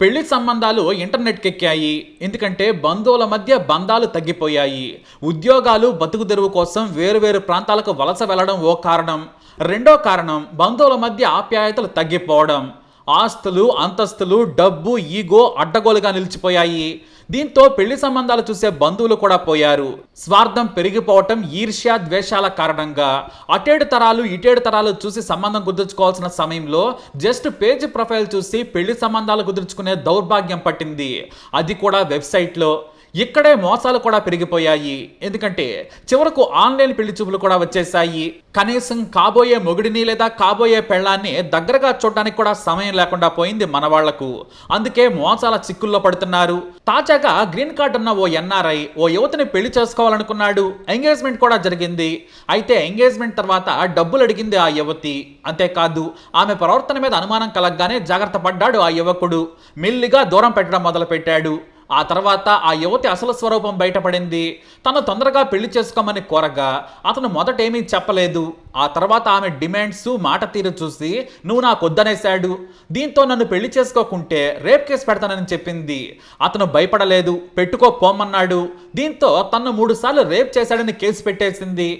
పెళ్ళి సంబంధాలు ఇంటర్నెట్కి ఎక్కాయి ఎందుకంటే బంధువుల మధ్య బంధాలు తగ్గిపోయాయి. ఉద్యోగాలు బతుకు తెరువు కోసం వేరువేరు ప్రాంతాలకు వలస వెళ్ళడం ఓ కారణం. రెండో కారణం బంధువుల మధ్య ఆప్యాయతలు తగ్గిపోవడం. ఆస్తులు అంతస్తులు డబ్బు ఈగో అడ్డగోలుగా నిలిచిపోయాయి. దీంతో పెళ్ళి సంబంధాలు చూసే బంధువులు కూడా పోయారు. స్వార్థం పెరిగిపోవటం ఈర్ష్య ద్వేషాల కారణంగా. అటేడు తరాలు ఇటేడు తరాలు చూసి సంబంధం కుదుర్చుకోవాల్సిన సమయంలో జస్ట్ పేజ్ ప్రొఫైల్ చూసి పెళ్ళి సంబంధాలు కుదుర్చుకునే దౌర్భాగ్యం పట్టింది. అది కూడా వెబ్సైట్లో. ఇక్కడే మోసాలు కూడా పెరిగిపోయాయి. ఎందుకంటే చివరకు ఆన్లైన్ పెళ్ళి చూపులు కూడా వచ్చేసాయి కనీసం కాబోయే మొగుడిని లేదా కాబోయే పెళ్ళాన్ని దగ్గరగా చూడడానికి కూడా సమయం లేకుండా పోయింది మన వాళ్ళకు. అందుకే మోసాల చిక్కుల్లో పడుతున్నారు. తాజాగా గ్రీన్ కార్డ్ ఉన్న ఓ ఎన్ఆర్ఐ ఓ యువతిని పెళ్ళి చేసుకోవాలనుకున్నాడు. ఎంగేజ్మెంట్ కూడా జరిగింది. అయితే ఎంగేజ్మెంట్ తర్వాత డబ్బులు అడిగింది ఆ యువతి. అంతేకాదు ఆమె ప్రవర్తన మీద అనుమానం కలగగానే జాగ్రత్త పడ్డాడు ఆ యువకుడు. మెల్లిగా దూరం పెట్టడం మొదలుపెట్టాడు. ఆ తర్వాత ఆ యువతి అసలు స్వరూపం బయటపడింది. తను తొందరగా పెళ్ళి చేసుకోమని కోరగా అతను మొదటేమీ చెప్పలేదు. ఆ తర్వాత ఆమె డిమాండ్స్ మాట తీరు చూసి నువ్వు నాకు వద్దనేశాడు. దీంతో నన్ను పెళ్ళి చేసుకోకుంటే రేప్ కేసు పెడతానని చెప్పింది. అతను భయపడలేదు. పెట్టుకో పోమన్నాడు దీంతో తను మూడుసార్లు రేప్ చేశాడని కేసు పెట్టేసింది.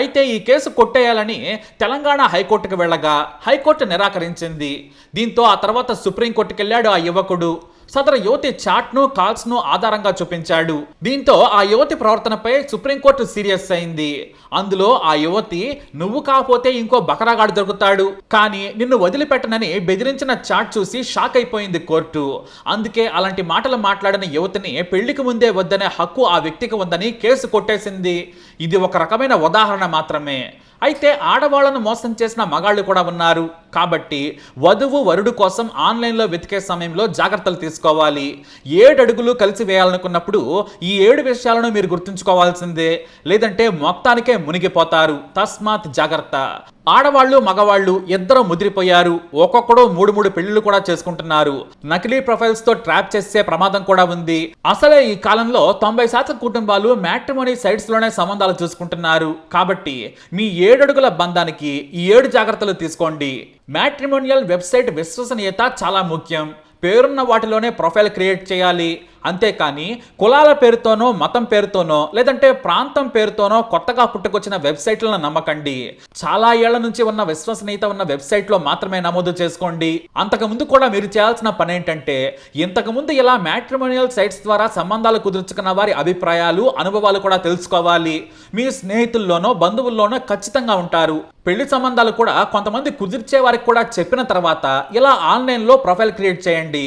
అయితే ఈ కేసు కొట్టేయాలని తెలంగాణ హైకోర్టుకు వెళ్ళగా హైకోర్టు నిరాకరించింది. దీంతో ఆ తర్వాత సుప్రీంకోర్టుకు వెళ్ళాడు ఆ యువకుడు. సదరు యువతి చాట్ను కాల్స్ను ఆధారంగా చూపించాడు. దీంతో ఆ యువతి ప్రవర్తనపై సుప్రీంకోర్టు సీరియస్ అయింది. అందులో ఆ యువతి నువ్వు కాకపోతే ఇంకో బకరాగాడు దొరుకుతాడు. కానీ నిన్ను వదిలిపెట్టనని బెదిరించిన చాట్ చూసి షాక్ అయిపోయింది కోర్టు. అందుకే అలాంటి మాటలు మాట్లాడిన యువతిని పెళ్ళికి ముందే వద్దనే హక్కు ఆ వ్యక్తికి ఉందని కేసు కొట్టేసింది. ఇది ఒక రకమైన ఉదాహరణ మాత్రమే. అయితే ఆడవాళ్ళను మోసం చేసిన మగాళ్ళు కూడా ఉన్నారు. కాబట్టి వధువు వరుడు కోసం ఆన్లైన్లో వెతికే సమయంలో జాగ్రత్తలు తీసుకోవాలి. ఏడు అడుగులు కలిసి వేయాలనుకున్నప్పుడు ఈ ఏడు విషయాలను మీరు గుర్తుంచుకోవాల్సిందే. లేదంటే మొత్తానికే మునిగిపోతారు. తస్మాత్ జాగ్రత్త. ఆడవాళ్ళు మగవాళ్ళు ఇద్దరు ముదిరిపోయారు. ఒక్కొక్కడు మూడు మూడు పెళ్ళిళ్ళు కూడా చేసుకుంటున్నారు. నకిలీ ప్రొఫైల్స్తో ట్రాప్ చేసే ప్రమాదం కూడా ఉంది. అసలే ఈ కాలంలో తొంభై శాతం కుటుంబాలు మ్యాట్రిమోనీ సైట్స్లోనే సంబంధాలు చూసుకుంటున్నారు. కాబట్టి మీ ఏడడుగుల బంధానికి ఈ ఏడు జాగ్రత్తలు తీసుకోండి. మ్యాట్రిమోనియల్ వెబ్సైట్ విశ్వసనీయత చాలా ముఖ్యం. పేరున్న వాటిలోనే ప్రొఫైల్ క్రియేట్ చేయాలి. అంతేకాని కులాల పేరుతోనో మతం పేరుతోనో లేదంటే ప్రాంతం పేరుతోనో కొత్తగా పుట్టుకొచ్చిన వెబ్సైట్లను నమ్మకండి. చాలా ఏళ్ళ నుంచి ఉన్న విశ్వసనీయత ఉన్న వెబ్సైట్లో మాత్రమే నమోదు చేసుకోండి. అంతకుముందు కూడా మీరు చేయాల్సిన పని ఏంటంటే ఇంతకుముందు ఇలా మ్యాట్రిమోనియల్ సైట్స్ ద్వారా సంబంధాలు కుదుర్చుకున్న వారి అభిప్రాయాలు అనుభవాలు కూడా తెలుసుకోవాలి. మీ స్నేహితుల్లోనో బంధువుల్లోనో ఖచ్చితంగా ఉంటారు. పెళ్ళి సంబంధాలు కూడా కొంతమంది కుదిర్చే వారికి కూడా చెప్పిన తర్వాత ఇలా ఆన్లైన్లో ప్రొఫైల్ క్రియేట్ చేయండి.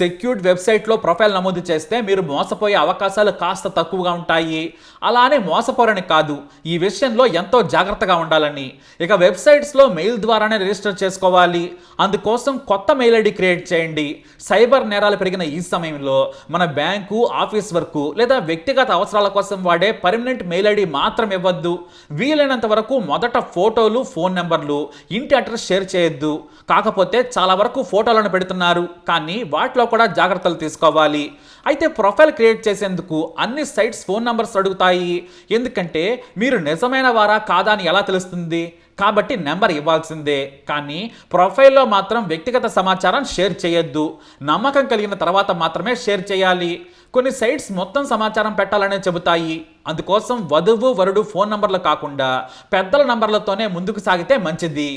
సెక్యూర్డ్ వెబ్సైట్లో ప్రొఫైల్ నమోదు చేస్తే మీరు మోసపోయే అవకాశాలు కాస్త తక్కువగా ఉంటాయి. అలానే మోసపోరని కాదు ఈ విషయంలో ఎంతో జాగ్రత్తగా ఉండాలని. ఇక వెబ్సైట్స్లో మెయిల్ ద్వారానే రిజిస్టర్ చేసుకోవాలి. అందుకోసం కొత్త మెయిల్ ఐడి క్రియేట్ చేయండి. సైబర్ నేరాలు పెరిగిన ఈ సమయంలో మన బ్యాంకు ఆఫీస్ వర్క్ లేదా వ్యక్తిగత అవసరాల కోసం వాడే పర్మనెంట్ మెయిల్ ఐడి మాత్రం ఇవ్వద్దు. వీలైనంత వరకు మొదట ఫోటోలు ఫోన్ నెంబర్లు ఇంటి అడ్రస్ షేర్ చేయొద్దు. కాకపోతే చాలా వరకు ఫోటోలను పెడుతున్నారు. కానీ వాటిలో కూడా జాగ్రత్తలు తీసుకోవాలి. అయితే ప్రొఫైల్ క్రియేట్ చేసేందుకు అన్ని సైట్స్ ఫోన్ నంబర్స్ అడుగుతాయి. ఎందుకంటే మీరు నిజమైన వారా కాదా అని ఎలా తెలుస్తుంది? కాబట్టి నెంబర్ ఇవ్వాల్సిందే. కానీ ప్రొఫైల్లో మాత్రం వ్యక్తిగత సమాచారం షేర్ చేయొద్దు. నమ్మకం కలిగిన తర్వాత మాత్రమే షేర్ చేయాలి. కొన్ని సైట్స్ మొత్తం సమాచారం పెట్టాలనే చెబుతాయి. అందుకోసం వధువు వరుడు ఫోన్ నంబర్లు కాకుండా పెద్దల నంబర్లతోనే ముందుకు సాగితే మంచిది.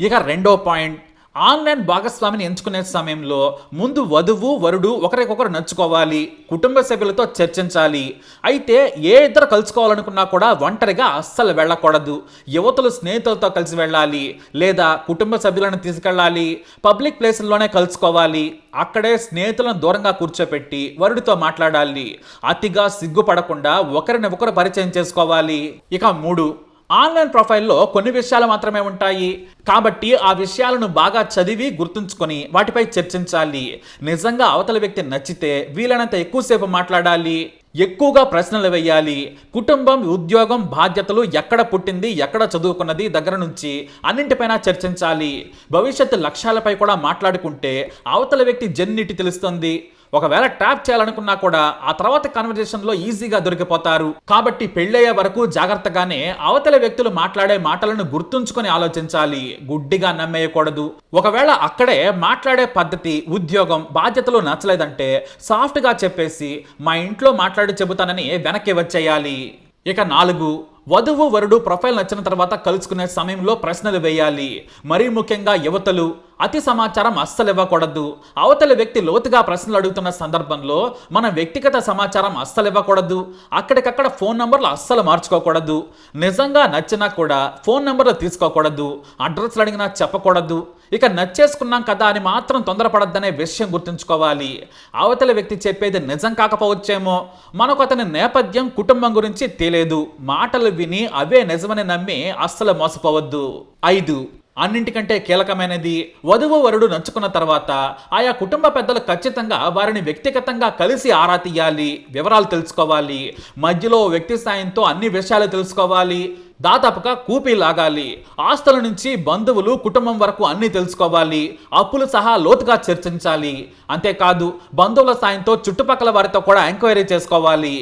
ఇక రెండో పాయింట్. ఆన్లైన్ భాగస్వామిని ఎంచుకునే సమయంలో ముందు వధువు వరుడు ఒకరికొకరు నచ్చుకోవాలి కుటుంబ సభ్యులతో చర్చించాలి. అయితే ఏ ఇద్దరు కలుసుకోవాలనుకున్నా కూడా ఒంటరిగా అస్సలు వెళ్ళకూడదు. యువతలు స్నేహితులతో కలిసి వెళ్ళాలి లేదా కుటుంబ సభ్యులను తీసుకెళ్ళాలి పబ్లిక్ ప్లేసుల్లోనే కలుసుకోవాలి. అక్కడే స్నేహితులను దూరంగా కూర్చోపెట్టి వరుడితో మాట్లాడాలి. అతిగా సిగ్గుపడకుండా ఒకరిని ఒకరు పరిచయం చేసుకోవాలి. ఇక మూడు. ఆన్లైన్ ప్రొఫైల్లో కొన్ని విషయాలు మాత్రమే ఉంటాయి. కాబట్టి ఆ విషయాలను బాగా చదివి గుర్తుంచుకొని వాటిపై చర్చించాలి. నిజంగా అవతల వ్యక్తి నచ్చితే వీలైనంత ఎక్కువసేపు మాట్లాడాలి. ఎక్కువగా ప్రశ్నలు వేయాలి. కుటుంబం ఉద్యోగం బాధ్యతలు ఎక్కడ పుట్టింది ఎక్కడ చదువుకున్నది దగ్గర నుంచి అన్నింటిపైన చర్చించాలి. భవిష్యత్తు లక్ష్యాలపై కూడా మాట్లాడుకుంటే అవతల వ్యక్తి జన్నిటి తెలుస్తుంది. ఒకవేళ ట్యాప్ చేయాలనుకున్నా కూడా ఆ తర్వాత కన్వర్జేషన్లో ఈజీగా దొరికిపోతారు. కాబట్టి పెళ్ళయ్యే వరకు జాగ్రత్తగానే అవతల వ్యక్తులు మాట్లాడే మాటలను గుర్తుంచుకొని ఆలోచించాలి. గుడ్డిగా నమ్మేయకూడదు. ఒకవేళ అక్కడే మాట్లాడే పద్ధతి ఉద్యోగం బాధ్యతలు నచ్చలేదంటే సాఫ్ట్గా చెప్పేసి మా ఇంట్లో మాట్లాడి చెబుతానని వెనక్కి వచ్చేయాలి. ఇక నాలుగు వధువు వరుడు ప్రొఫైల్ నచ్చిన తర్వాత కలుసుకునే సమయంలో ప్రశ్నలు వేయాలి. మరీ ముఖ్యంగా యువతలు. అతి సమాచారం అస్సలు ఇవ్వకూడదు. అవతలి వ్యక్తి లోతుగా ప్రశ్నలు అడుగుతున్న సందర్భంలో మన వ్యక్తిగత సమాచారం అస్సలు ఇవ్వకూడదు. అక్కడికక్కడ ఫోన్ నంబర్లు అస్సలు మార్చుకోకూడదు. నిజంగా నచ్చినా కూడా ఫోన్ నెంబర్లు తీసుకోకూడదు. అడ్రస్లు అడిగినా చెప్పకూడదు. ఇక నచ్చేసుకున్నాం కదా అని మాత్రం తొందరపడద్దనే విషయం గుర్తుంచుకోవాలి. అవతల వ్యక్తి చెప్పేది నిజం కాకపోవచ్చేమో మనకు అతని నేపథ్యం కుటుంబం గురించి తెలియదు. మాటలు విని అవే నిజమని నమ్మి అస్సలు మోసపోవద్దు. ఐదు అన్నింటికంటే కీలకమైనది వధువు వరుడు నచ్చుకున్న తర్వాత ఆయా కుటుంబ పెద్దలు ఖచ్చితంగా వారిని వ్యక్తిగతంగా కలిసి ఆరా తీయాలి. వివరాలు తెలుసుకోవాలి. మధ్యలో వ్యక్తి సాయంతో అన్ని విషయాలు తెలుసుకోవాలి. దాదాపుగా కూపీ లాగాలి. ఆస్తుల నుంచి బంధువులు కుటుంబం వరకు అన్నీ తెలుసుకోవాలి. అప్పులు సహా లోతుగా చర్చించాలి. అంతేకాదు బంధువుల సాయంతో చుట్టుపక్కల వారితో కూడా ఎంక్వైరీ చేసుకోవాలి.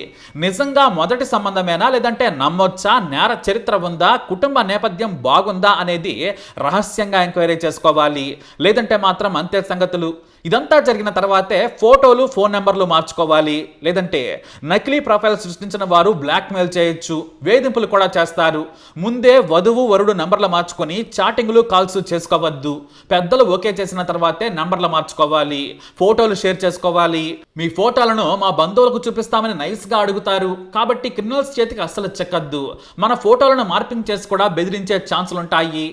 నిజంగా మొదటి సంబంధమేనా లేదంటే నమ్మొచ్చా నేర చరిత్ర ఉందా కుటుంబ నేపథ్యం బాగుందా అనేది రహస్యంగా ఎంక్వైరీ చేసుకోవాలి. లేదంటే మాత్రం అంతే సంగతులు. ఇదంతా జరిగిన తర్వాతే ఫోటోలు ఫోన్ నెంబర్లు మార్చుకోవాలి. లేదంటే నకిలీ ప్రొఫైల్ సృష్టించిన వారు బ్లాక్మెయిల్ చేయొచ్చు వేధింపులు కూడా చేస్తారు. ముందే వధువు వరుడు నంబర్లు మార్చుకొని చాటింగ్లు కాల్స్ చేసుకోవద్దు. పెద్దలు ఓకే చేసిన తర్వాతే నంబర్లు మార్చుకోవాలి. ఫోటోలు షేర్ చేసుకోవాలి. మీ ఫోటోలను మా బంధువులకు చూపిస్తామని నైస్గా అడుగుతారు. కాబట్టి క్రిమినల్స్ చేతికి అస్సలు చెక్కద్దు. మన ఫోటోలను మార్పింగ్ చేసి కూడా బెదిరించే ఛాన్సులు ఉంటాయి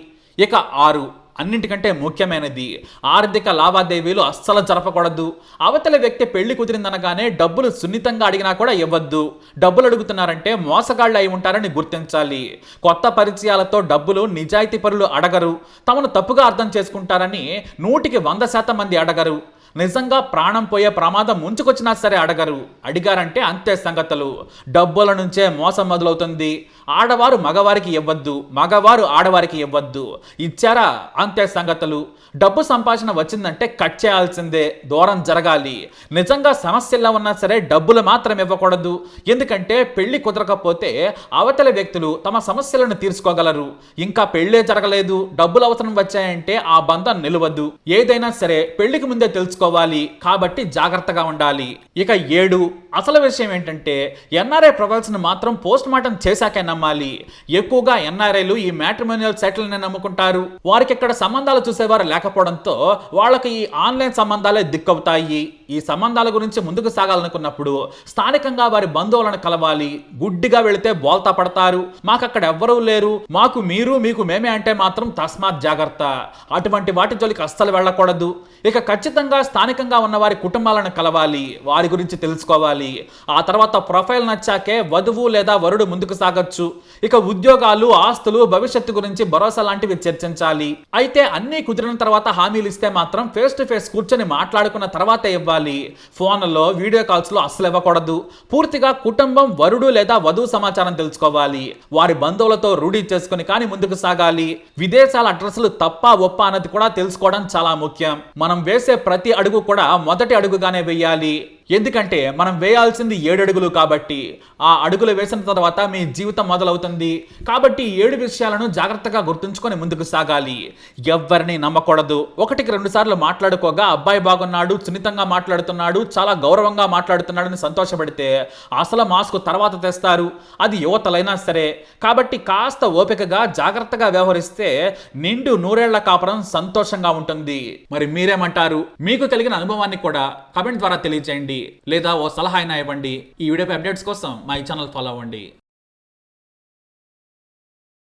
ఇక ఆరు. అన్నింటికంటే ముఖ్యమైనది ఆర్థిక లావాదేవీలు అస్సలు జరపకూడదు. అవతల వ్యక్తి పెళ్ళి కుదిరిందనగానే డబ్బులు సున్నితంగా అడిగినా కూడా ఇవ్వద్దు. డబ్బులు అడుగుతున్నారంటే మోసగాళ్ళు అయి ఉంటారని గుర్తించాలి. కొత్త పరిచయాలతో డబ్బులు నిజాయితీ పరులు అడగరు. తమను తప్పుగా అర్థం చేసుకుంటారని నూటికి వంద శాతం మంది అడగరు. నిజంగా ప్రాణం పోయే ప్రమాదం ముంచుకొచ్చినా సరే అడగరు. అడిగారంటే అంతే సంగతులు. డబ్బుల నుంచే మోసం మొదలవుతుంది. ఆడవారు మగవారికి ఇవ్వద్దు మగవారు ఆడవారికి ఇవ్వద్దు. ఇచ్చారా? అంతే సంగతులు. డబ్బు సంపాదన వచ్చిందంటే కట్ చేయాల్సిందే దూరం జరగాలి. నిజంగా సమస్యల్లో ఉన్నా సరే డబ్బులు మాత్రం ఇవ్వకూడదు. ఎందుకంటే పెళ్ళి కుదరకపోతే అవతల వ్యక్తులు తమ సమస్యలను తీర్చుకోగలరు. ఇంకా పెళ్ళే జరగలేదు డబ్బులు అవసరం వచ్చాయంటే ఆ బంధం నిలవద్దు ఏదైనా సరే పెళ్ళికి ముందే తెలుసుకోవాలి కాబట్టి జాగ్రత్తగా ఉండాలి. ఇక ఏడు అసలు విషయం ఏంటంటే ఎన్ఆర్ఐ ప్రొఫైల్స్ను మాత్రం పోస్ట్ మార్టం చేశాకే నమ్మాలి. ఎక్కువగా ఎన్ఆర్ఐలు ఈ మ్యాట్రిమోనియల్ సెటిల్ని నమ్ముకుంటారు. వారికి ఇక్కడ సంబంధాలు చూసేవారు లేకపోవడంతో వాళ్ళకి ఈ ఆన్లైన్ సంబంధాలే దిక్కవుతాయి. ఈ సంబంధాల గురించి ముందుకు సాగాలనుకున్నప్పుడు స్థానికంగా వారి బంధువులను కలవాలి. గుడ్డిగా వెళితే బోల్తా పడతారు. మాకు అక్కడ ఎవ్వరూ లేరు. మాకు మీరు మీకు మేమే అంటే మాత్రం తస్మాత్ జాగ్రత్త. అటువంటి వాటి జోలికి అస్సలు వెళ్ళకూడదు. ఇక ఖచ్చితంగా స్థానికంగా ఉన్న వారి కుటుంబాలను కలవాలి. వారి గురించి తెలుసుకోవాలి. ఆ తర్వాత ప్రొఫైల్ నచ్చాకే వధువు లేదా వరుడు ముందుకు సాగొచ్చు. ఇక ఉద్యోగాలు ఆస్తులు భవిష్యత్తు గురించి భరోసా లాంటివి చర్చించాలి. అయితే అన్ని కుదిరిన తర్వాత హామీలు ఇస్తే మాత్రం ఫేస్ టు ఫేస్ కూర్చొని మాట్లాడుకున్న తర్వాతే ఇవ్వాలి. ఫోన్లో వీడియో కాల్స్లో అస్సలు ఇవ్వకూడదు. పూర్తిగా కుటుంబం వరుడు లేదా వధువు సమాచారం తెలుసుకోవాలి. వారి బంధువులతో రూఢీ చేసుకుని కానీ ముందుకు సాగాలి. విదేశాల అడ్రస్లు తప్ప ఒప్ప అన్నది కూడా తెలుసుకోవడం చాలా ముఖ్యం. మనం వేసే ప్రతి అడుగు కూడా మొదటి అడుగుగానే వేయాలి. ఎందుకంటే మనం వేయాల్సింది ఏడు అడుగులు కాబట్టి ఆ అడుగులు వేసిన తర్వాత మీ జీవితం మొదలవుతుంది. కాబట్టి ఏడు విషయాలను జాగ్రత్తగా గుర్తుంచుకొని ముందుకు సాగాలి. ఎవ్వరిని నమ్మకూడదు. ఒకటికి రెండు సార్లు మాట్లాడుకోగా అబ్బాయి బాగున్నాడు సున్నితంగా మాట్లాడుతున్నాడు చాలా గౌరవంగా మాట్లాడుతున్నాడని సంతోషపడితే అసలు మాస్క్ తర్వాత తెస్తారు. అది యువతలైనా సరే. కాబట్టి కాస్త ఓపికగా జాగ్రత్తగా వ్యవహరిస్తే నిండు నూరేళ్ళ కాపురం సంతోషంగా ఉంటుంది. మరి మీరేమంటారు? మీకు కలిగిన అనుభవాన్ని కూడా కమెంట్ ద్వారా తెలియజేయండి లేదా ఓ సలహా అయినా ఇవ్వండి. ఈ వీడియోపై అప్డేట్స్ కోసం మా ఈ ఛానల్ ఫాలో అవ్వండి.